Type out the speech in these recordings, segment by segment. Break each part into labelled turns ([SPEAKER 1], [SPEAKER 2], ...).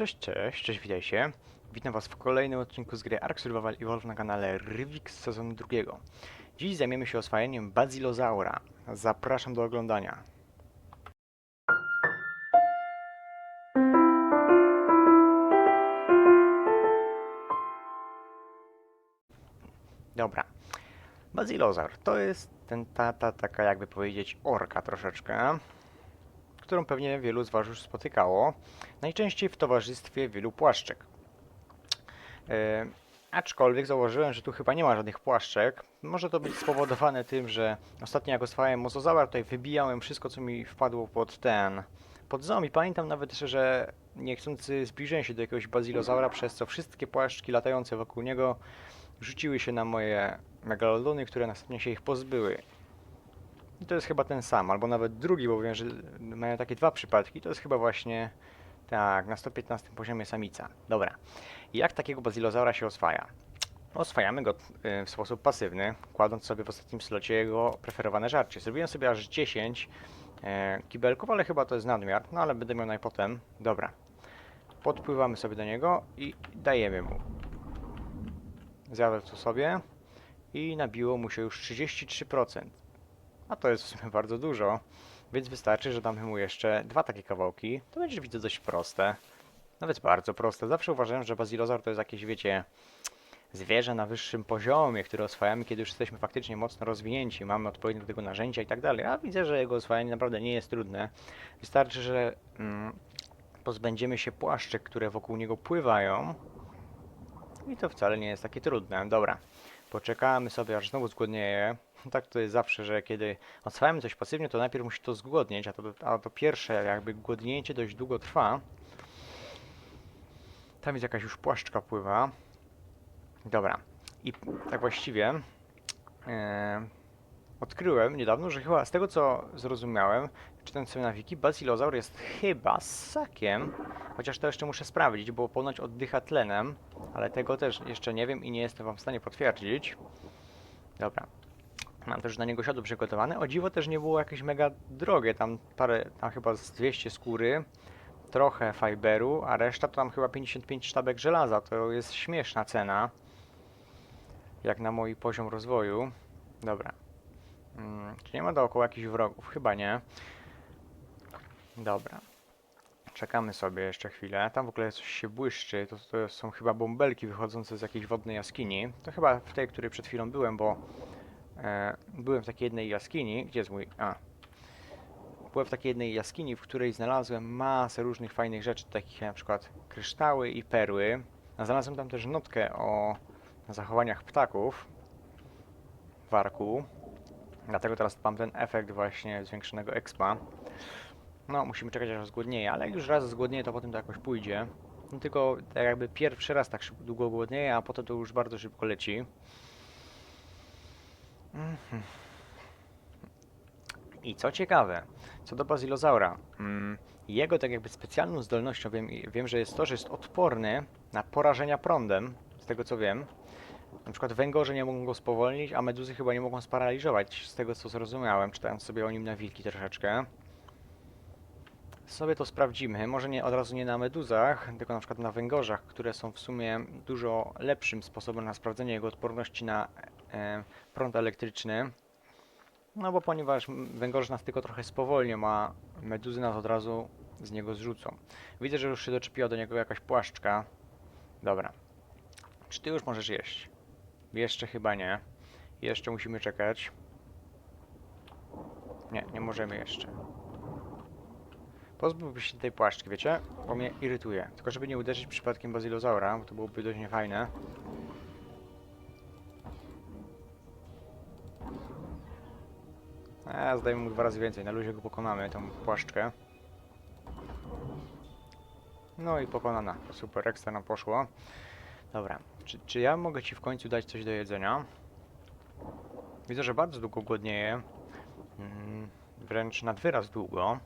[SPEAKER 1] Cześć, cześć, cześć, witajcie. Witam was w kolejnym odcinku z gry Ark Survival Evolve na kanale Rivik z sezonu drugiego. Dziś zajmiemy się oswajaniem Bazilozaura. Zapraszam do oglądania. Dobra. Bazilozaur to jest ten tata, taka jakby powiedzieć orka troszeczkę, którą pewnie wielu z was już spotykało najczęściej w towarzystwie wielu płaszczek. E, aczkolwiek założyłem, że tu chyba nie ma żadnych płaszczek. Może to być spowodowane tym, że ostatnio jak oswajałem mozozaura, tutaj wybijałem wszystko, co mi wpadło pod ten, pod zombie. Pamiętam nawet, że niechcący zbliżyłem się do jakiegoś bazilozaura, przez co wszystkie płaszczki latające wokół niego rzuciły się na moje megalodony, które następnie się ich pozbyły. I to jest chyba ten sam, albo nawet drugi, bo wiem, że mają takie dwa przypadki. To jest chyba właśnie tak, na 115 poziomie samica. Dobra. Jak takiego bazilozaura się oswaja? Oswajamy go y, w sposób pasywny, kładąc sobie w ostatnim slocie jego preferowane żarcie. Zrobiłem sobie aż 10 e, kibelków, ale chyba to jest nadmiar, no ale będę miał najpotem. Dobra. Podpływamy sobie do niego i dajemy mu. Zjadł to sobie i nabiło mu się już 33%. A to jest w sumie bardzo dużo. Więc wystarczy, że damy mu jeszcze dwa takie kawałki. To będzie, widzę, dość proste. Nawet bardzo proste. Zawsze uważałem, że bazilozaur to jest jakieś, wiecie, zwierzę na wyższym poziomie, które oswajamy, kiedy już jesteśmy faktycznie mocno rozwinięci, mamy odpowiednie do tego narzędzia i tak dalej. A widzę, że jego oswajanie naprawdę nie jest trudne. Wystarczy, że mm, pozbędziemy się płaszczek, które wokół niego pływają. I to wcale nie jest takie trudne. Dobra. Poczekamy sobie, aż znowu zgłodnieje. Tak to jest zawsze, że kiedy oswajamy coś pasywnie, to najpierw musi to zgłodnieć, a to, a to pierwsze jakby głodnięcie dość długo trwa. Tam jest jakaś już płaszczka pływa. Dobra. I tak właściwie e, odkryłem niedawno, że chyba z tego co zrozumiałem, czytając sobie na wiki, Basilozaur jest chyba ssakiem, chociaż to jeszcze muszę sprawdzić, bo ponoć oddycha tlenem, ale tego też jeszcze nie wiem i nie jestem wam w stanie potwierdzić. Dobra. Mam też na niego siodło przygotowane. O dziwo też nie było jakieś mega drogie, tam parę, tam chyba z 200 skóry, trochę fiberu, a reszta to tam chyba 55 sztabek żelaza. To jest śmieszna cena, jak na mój poziom rozwoju. Dobra. Hmm, czy nie ma dookoła jakichś wrogów? Chyba nie. Dobra. Czekamy sobie jeszcze chwilę. Tam w ogóle coś się błyszczy. To, to są chyba bąbelki wychodzące z jakiejś wodnej jaskini. To chyba w tej, której przed chwilą byłem, bo byłem w takiej jednej jaskini. Gdzie jest mój... A. Byłem w takiej jednej jaskini, w której znalazłem masę różnych fajnych rzeczy, takich jak na przykład kryształy i perły. Znalazłem tam też notkę o zachowaniach ptaków w arku. Dlatego teraz mam ten efekt właśnie zwiększonego expa. No, musimy czekać aż zgłodnieje, ale jak już raz zgłodnieje, to potem to jakoś pójdzie. No tylko tak jakby pierwszy raz tak długo głodnieje, a potem to już bardzo szybko leci. Mhm. I co ciekawe, co do bazilozaura, mm, jego tak jakby specjalną zdolnością wiem, wiem, że jest to, że jest odporny na porażenia prądem, z tego co wiem. Na przykład węgorze nie mogą go spowolnić, a meduzy chyba nie mogą sparaliżować, z tego co zrozumiałem, czytając sobie o nim na wilki troszeczkę. Sobie to sprawdzimy. Może nie od razu nie na meduzach, tylko na przykład na węgorzach, które są w sumie dużo lepszym sposobem na sprawdzenie jego odporności na prąd elektryczny. No bo ponieważ węgorze nas tylko trochę spowolnią, a meduzy nas od razu z niego zrzucą. Widzę, że już się doczepiła do niego jakaś płaszczka. Dobra. Czy ty już możesz jeść? Jeszcze chyba nie. Jeszcze musimy czekać. Nie, nie możemy jeszcze. Pozbyłby się tej płaszczki, wiecie? Bo mnie irytuje. Tylko żeby nie uderzyć przypadkiem bazilozaura, bo to byłoby dość niefajne. A, zdajemy mu dwa razy więcej. Na luzie go pokonamy, tą płaszczkę. No i pokonana. Super, ekstra nam poszło. Dobra. Czy, czy ja mogę ci w końcu dać coś do jedzenia? Widzę, że bardzo długo głodnieje. Mm, wręcz nad wyraz długo.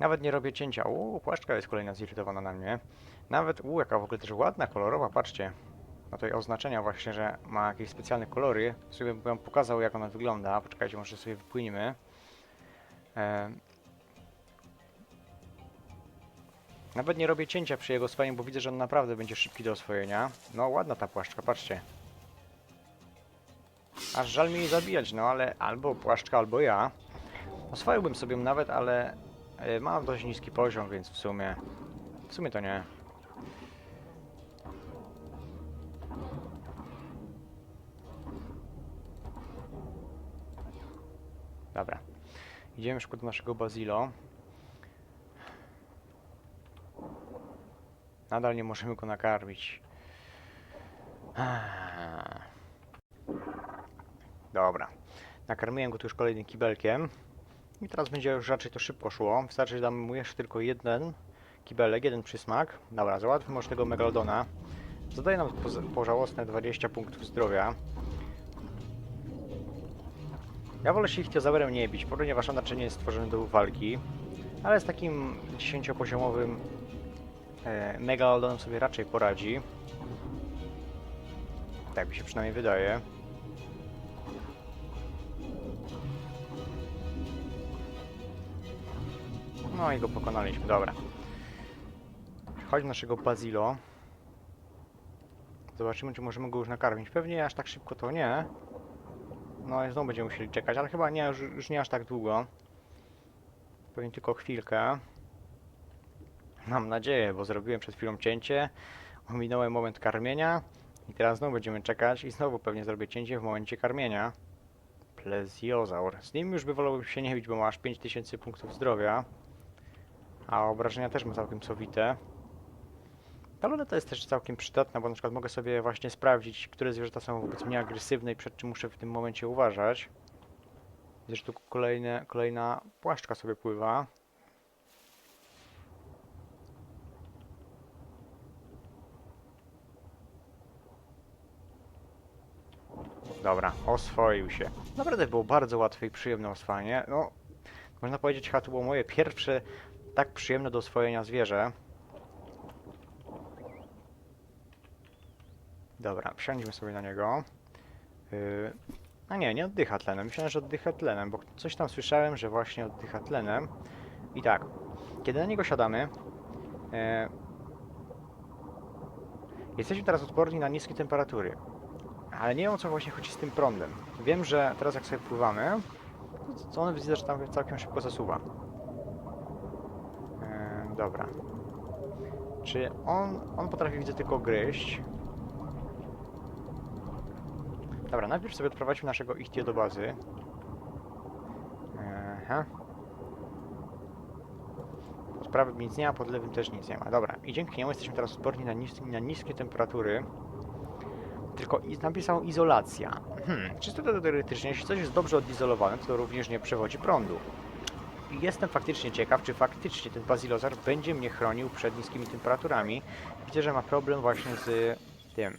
[SPEAKER 1] Nawet nie robię cięcia. Uuu, płaszczka jest kolejna zirytowana na mnie. Nawet, uuu, jaka w ogóle też ładna, kolorowa, patrzcie. Ma tutaj oznaczenia właśnie, że ma jakieś specjalne kolory. Sobie bym wam pokazał, jak ona wygląda. Poczekajcie, może sobie wypłyniemy. E... Nawet nie robię cięcia przy jego oswojeniu, bo widzę, że on naprawdę będzie szybki do oswojenia. No, ładna ta płaszczka, patrzcie. Aż żal mi jej zabijać, no ale albo płaszczka, albo ja. Oswoiłbym sobie nawet, ale y, mam dość niski poziom, więc w sumie... W sumie to nie. Idziemy szybko do naszego Bazilo. Nadal nie możemy go nakarmić. Dobra. Nakarmiłem go tu już kolejnym kibelkiem. I teraz będzie już raczej to szybko szło. Wystarczy, że damy mu jeszcze tylko jeden kibelek, jeden przysmak. Dobra, załatwmy może tego Megalodona. Zadaje nam pożałosne 20 punktów zdrowia. Ja wolę się ichtiozaurem nie bić, ponieważ on raczej nie jest stworzony do walki. Ale z takim 10-poziomowym e, Megalodonem sobie raczej poradzi. Tak mi się przynajmniej wydaje. No i go pokonaliśmy, dobra. Chodź naszego Bazilo. Zobaczymy, czy możemy go już nakarmić. Pewnie aż tak szybko to nie. No i znowu będziemy musieli czekać, ale chyba nie, już, już nie aż tak długo. Pewnie tylko chwilkę. Mam nadzieję, bo zrobiłem przed chwilą cięcie. Ominąłem moment karmienia. I teraz znowu będziemy czekać i znowu pewnie zrobię cięcie w momencie karmienia. Plezjozaur. Z nim już by wolałbym się nie bić, bo ma aż 5000 punktów zdrowia. A obrażenia też ma całkiem sowite. Ale to jest też całkiem przydatne, bo na przykład mogę sobie właśnie sprawdzić, które zwierzęta są wobec mnie agresywne i przed czym muszę w tym momencie uważać. Widzę, że tu kolejne, kolejna płaszczka sobie pływa. Dobra, oswoił się. Naprawdę było bardzo łatwe i przyjemne oswajanie. No, można powiedzieć, chyba to było moje pierwsze tak przyjemne do oswojenia zwierzę. Dobra, wsiądźmy sobie na niego. Yy, a nie, nie oddycha tlenem. Myślałem, że oddycha tlenem, bo coś tam słyszałem, że właśnie oddycha tlenem. I tak, kiedy na niego siadamy, yy, jesteśmy teraz odporni na niskie temperatury. Ale nie wiem o co właśnie chodzi z tym prądem. Wiem, że teraz jak sobie pływamy, to on widzę, że tam całkiem szybko zasuwa. Yy, dobra. Czy on, on potrafi widzę tylko gryźć? Dobra, najpierw sobie odprowadźmy naszego Ichtie do bazy. Aha. Pod prawym nic nie ma, pod lewym też nic nie ma. Dobra, i dzięki niemu jesteśmy teraz odporni na, nis na niskie temperatury. Tylko i napisał izolacja. Hmm, czysto teoretycznie, jeśli coś jest dobrze odizolowane, to również nie przewodzi prądu. I jestem faktycznie ciekaw, czy faktycznie ten bazilozar będzie mnie chronił przed niskimi temperaturami. Widzę, że ma problem właśnie z tym,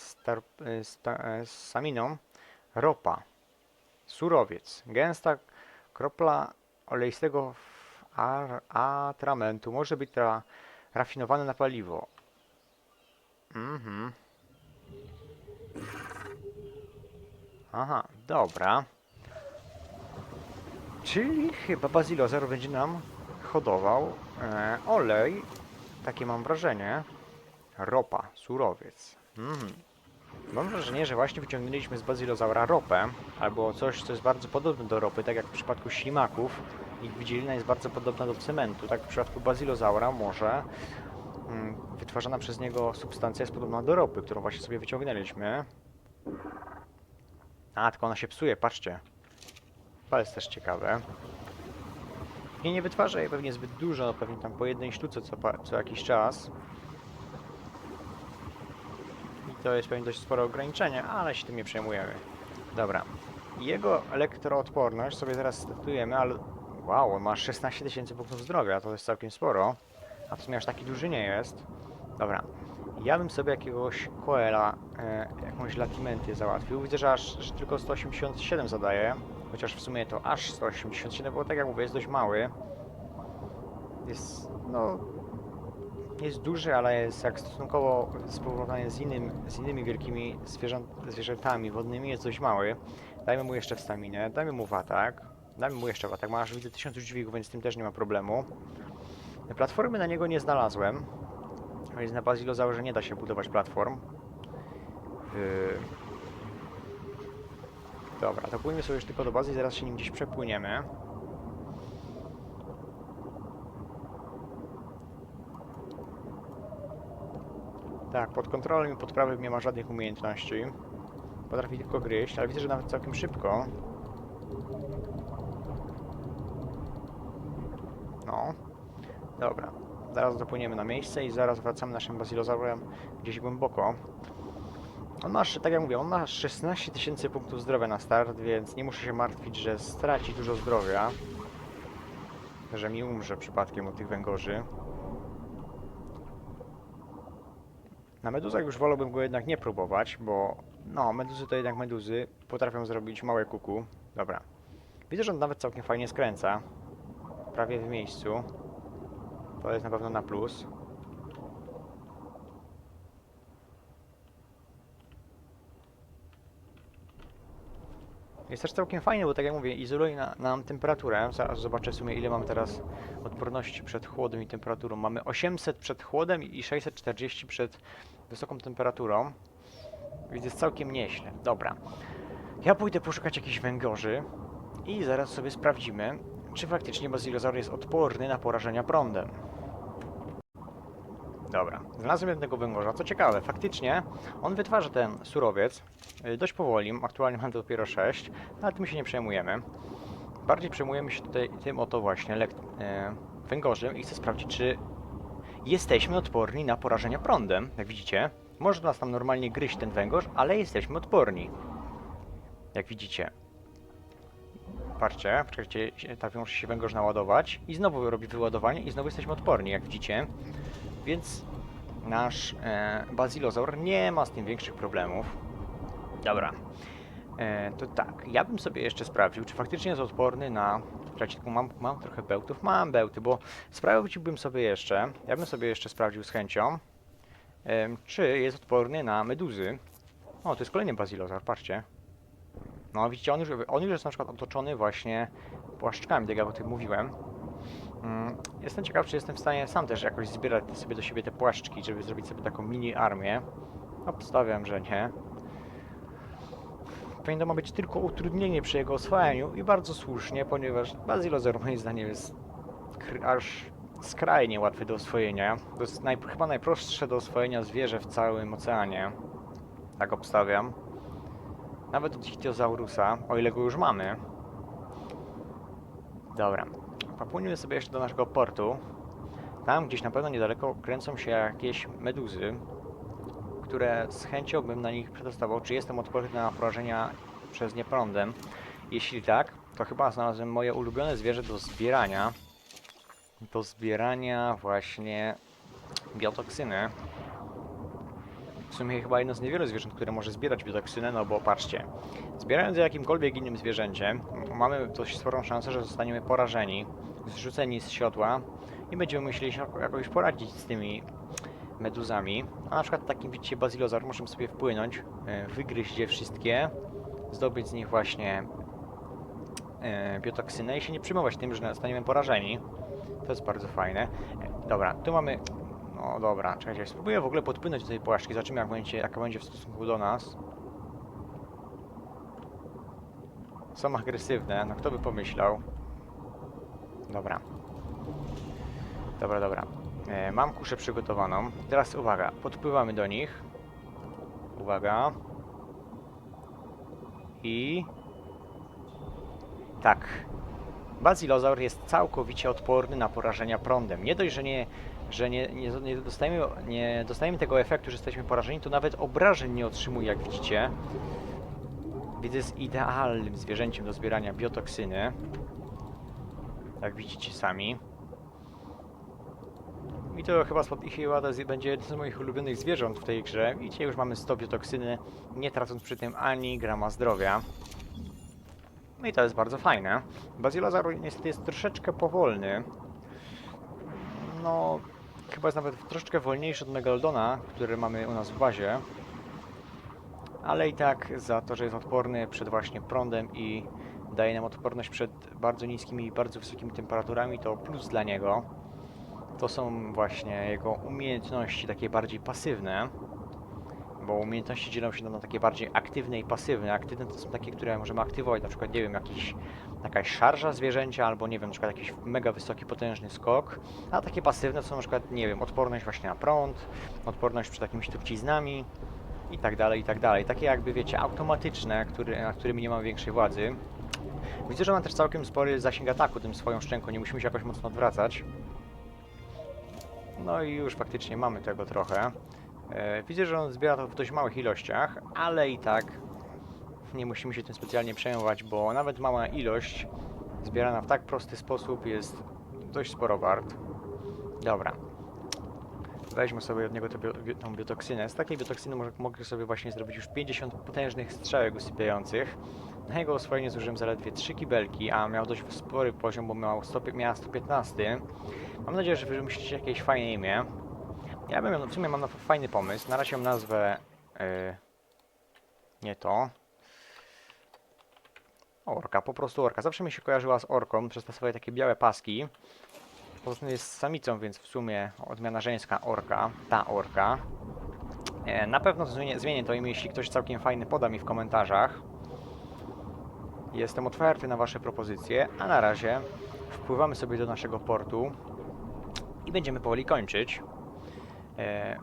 [SPEAKER 1] sta, y, z saminą. Ropa, surowiec, gęsta kropla oleistego atramentu może być tra, rafinowane na paliwo. Mhm. Aha, dobra. Czyli chyba Bazilozar będzie nam hodował e, olej. Takie mam wrażenie. Ropa, surowiec. Mhm. Mam wrażenie, że właśnie wyciągnęliśmy z Bazilozaura ropę, albo coś, co jest bardzo podobne do ropy, tak jak w przypadku ślimaków. Ich wydzielina jest bardzo podobna do cementu. Tak w przypadku Bazilozaura może mm, wytwarzana przez niego substancja jest podobna do ropy, którą właśnie sobie wyciągnęliśmy. A, tylko ona się psuje, patrzcie. To jest też ciekawe. I nie wytwarza jej pewnie zbyt dużo, pewnie tam po jednej sztuce co, co jakiś czas. To jest pewnie dość spore ograniczenie, ale się tym nie przejmujemy. Dobra. Jego elektroodporność sobie zaraz statujemy, ale... Wow, on ma 16 tysięcy punktów zdrowia, to jest całkiem sporo. A w sumie aż taki duży nie jest. Dobra. Ja bym sobie jakiegoś Koela, e, jakąś Latimentię załatwił. Widzę, że aż że tylko 187 zadaje. Chociaż w sumie to aż 187, bo tak jak mówię, jest dość mały. Jest, no... Jest duży, ale jest jak stosunkowo w porównaniu z, innym, z innymi wielkimi zwierzę, zwierzętami wodnymi jest dość mały. Dajmy mu jeszcze w staminę, dajmy mu w atak. Dajmy mu jeszcze w atak, ma aż widzę 1000 dźwigów, więc z tym też nie ma problemu. Platformy na niego nie znalazłem, więc na Bazilozaurze nie da się budować platform. Yy... Dobra, to płyniemy sobie już tylko do bazy i zaraz się nim gdzieś przepłyniemy. Tak, pod kontrolą i pod prawem nie ma żadnych umiejętności. Potrafi tylko gryźć, ale widzę, że nawet całkiem szybko. No. Dobra. Zaraz dopłyniemy na miejsce i zaraz wracamy naszym bazilozaurem gdzieś głęboko. On ma, tak jak mówię, on ma 16 tysięcy punktów zdrowia na start, więc nie muszę się martwić, że straci dużo zdrowia. Że mi umrze przypadkiem od tych węgorzy. Na meduzach już wolałbym go jednak nie próbować, bo no, meduzy to jednak meduzy. Potrafią zrobić małe kuku. Dobra. Widzę, że on nawet całkiem fajnie skręca. Prawie w miejscu. To jest na pewno na plus. Jest też całkiem fajnie, bo tak jak mówię, izoluje na, nam temperaturę. Zaraz zobaczę w sumie ile mam teraz odporności przed chłodem i temperaturą. Mamy 800 przed chłodem i 640 przed wysoką temperaturą. Więc jest całkiem nieźle. Dobra. Ja pójdę poszukać jakichś węgorzy i zaraz sobie sprawdzimy, czy faktycznie bazilozaur jest odporny na porażenia prądem. Dobra, znalazłem jednego węgorza. Co ciekawe, faktycznie on wytwarza ten surowiec y, dość powoli. Aktualnie mam dopiero 6, ale tym się nie przejmujemy. Bardziej przejmujemy się tutaj tym oto właśnie lek- e, węgorzem i chcę sprawdzić, czy jesteśmy odporni na porażenia prądem. Jak widzicie, może nas tam normalnie gryźć ten węgorz, ale jesteśmy odporni. Jak widzicie. Patrzcie, czekajcie, tak musi się węgorz naładować i znowu robi wyładowanie i znowu jesteśmy odporni, jak widzicie. Więc nasz e, bazilozaur nie ma z tym większych problemów. Dobra. E, to tak, ja bym sobie jeszcze sprawdził, czy faktycznie jest odporny na... Czekajcie, mam, mam trochę bełtów? Mam bełty, bo sprawdziłbym sobie jeszcze, ja bym sobie jeszcze sprawdził z chęcią, em, czy jest odporny na meduzy. O, to jest kolejny bazilozaur, patrzcie. No, widzicie, on już, on już jest na przykład otoczony właśnie płaszczkami, tak jak o tym mówiłem. Mm, Jestem ciekaw, czy jestem w stanie sam też jakoś zbierać sobie do siebie te płaszczki, żeby zrobić sobie taką mini armię. Obstawiam, że nie. Powinno ma być tylko utrudnienie przy jego oswajaniu i bardzo słusznie, ponieważ Bazilozaur moim zdaniem jest aż skrajnie łatwy do oswojenia. To jest naj, chyba najprostsze do oswojenia zwierzę w całym oceanie. Tak obstawiam. Nawet od Ichthyosaurusa, o ile go już mamy. Dobra. Popłynimy sobie jeszcze do naszego portu. Tam gdzieś na pewno niedaleko kręcą się jakieś meduzy, które z chęcią bym na nich przetestował, czy jestem odporny na porażenia przez nie prądem. Jeśli tak, to chyba znalazłem moje ulubione zwierzę do zbierania. Do zbierania właśnie biotoksyny. W sumie chyba jedno z niewielu zwierząt, które może zbierać biotoksynę, no bo patrzcie, zbierając jakimkolwiek innym zwierzęciem, mamy dość sporą szansę, że zostaniemy porażeni, zrzuceni z siodła i będziemy musieli się jakoś poradzić z tymi meduzami. A na przykład takim widzicie bazilozaur możemy sobie wpłynąć, e, wygryźć je wszystkie, zdobyć z nich właśnie e, biotoksynę i się nie przejmować tym, że zostaniemy porażeni. To jest bardzo fajne. Dobra, tu mamy no dobra, czekajcie, spróbuję w ogóle podpłynąć do tej płaszczki, zobaczymy jak będzie, jaka będzie w stosunku do nas. Są agresywne, no kto by pomyślał. Dobra. Dobra, dobra. E, mam kuszę przygotowaną. Teraz uwaga, podpływamy do nich. Uwaga. I... Tak. Bazilozaur jest całkowicie odporny na porażenia prądem. Nie dość, że nie że nie, nie, nie, dostajemy, nie dostajemy tego efektu, że jesteśmy porażeni, to nawet obrażeń nie otrzymuje, jak widzicie. Więc jest idealnym zwierzęciem do zbierania biotoksyny. Jak widzicie sami. I to chyba, jest, będzie jedno z moich ulubionych zwierząt w tej grze. Widzicie, już mamy 100 biotoksyny, nie tracąc przy tym ani grama zdrowia. No i to jest bardzo fajne. Bazilozaur niestety jest troszeczkę powolny. No, chyba jest nawet troszeczkę wolniejszy od Megalodona, który mamy u nas w bazie. Ale i tak za to, że jest odporny przed właśnie prądem i daje nam odporność przed bardzo niskimi i bardzo wysokimi temperaturami, to plus dla niego. to są właśnie jego umiejętności takie bardziej pasywne. Bo umiejętności dzielą się na takie bardziej aktywne i pasywne. Aktywne to są takie, które możemy aktywować, na przykład, nie wiem, jakiś, jakaś szarża zwierzęcia, albo nie wiem, na przykład jakiś mega wysoki, potężny skok. A takie pasywne są na przykład, nie wiem, odporność właśnie na prąd, odporność przed jakimiś truciznami i tak dalej, i tak dalej. Takie jakby, wiecie, automatyczne, który, nad którymi nie mamy większej władzy. Widzę, że ma też całkiem spory zasięg ataku tym swoją szczęką, nie musimy się jakoś mocno odwracać. No i już faktycznie mamy tego trochę. E, widzę, że on zbiera to w dość małych ilościach, ale i tak nie musimy się tym specjalnie przejmować, bo nawet mała ilość zbierana w tak prosty sposób jest dość sporo wart. Dobra. Weźmy sobie od niego tę bio, tą biotoksynę. Z takiej biotoksyny mogę sobie właśnie zrobić już 50 potężnych strzałek usypiających. Jego oswojenie zużyłem zaledwie 3 kibelki, a miał dość spory poziom, bo miał 100, miała 115. Mam nadzieję, że wy myślicie jakieś fajne imię. Ja bym, w sumie mam na fajny pomysł. Na razie ją nazwę... Yy, nie to. Orka, po prostu orka. Zawsze mi się kojarzyła z orką przez te swoje takie białe paski. Poza tym jest samicą, więc w sumie odmiana żeńska orka, ta orka. E, na pewno zmienię, zmienię to imię, jeśli ktoś całkiem fajny poda mi w komentarzach. Jestem otwarty na wasze propozycje, a na razie wpływamy sobie do naszego portu i będziemy powoli kończyć. E,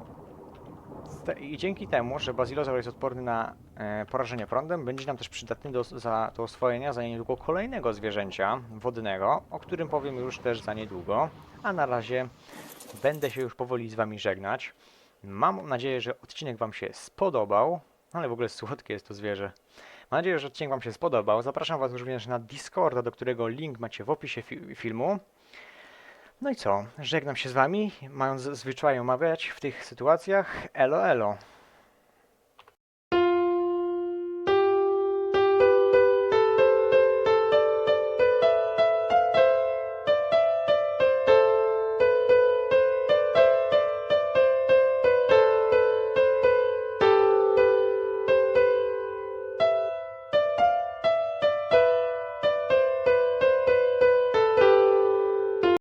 [SPEAKER 1] I dzięki temu, że Bazilozaur jest odporny na e, porażenie prądem, będzie nam też przydatny do, za, do oswojenia za niedługo kolejnego zwierzęcia wodnego, o którym powiem już też za niedługo. A na razie będę się już powoli z Wami żegnać. Mam nadzieję, że odcinek Wam się spodobał, ale w ogóle słodkie jest to zwierzę. Mam nadzieję, że odcinek Wam się spodobał. Zapraszam Was również na Discorda, do którego link macie w opisie fi filmu. No i co? Żegnam się z Wami, mając zwyczaj omawiać w tych sytuacjach. Elo, elo.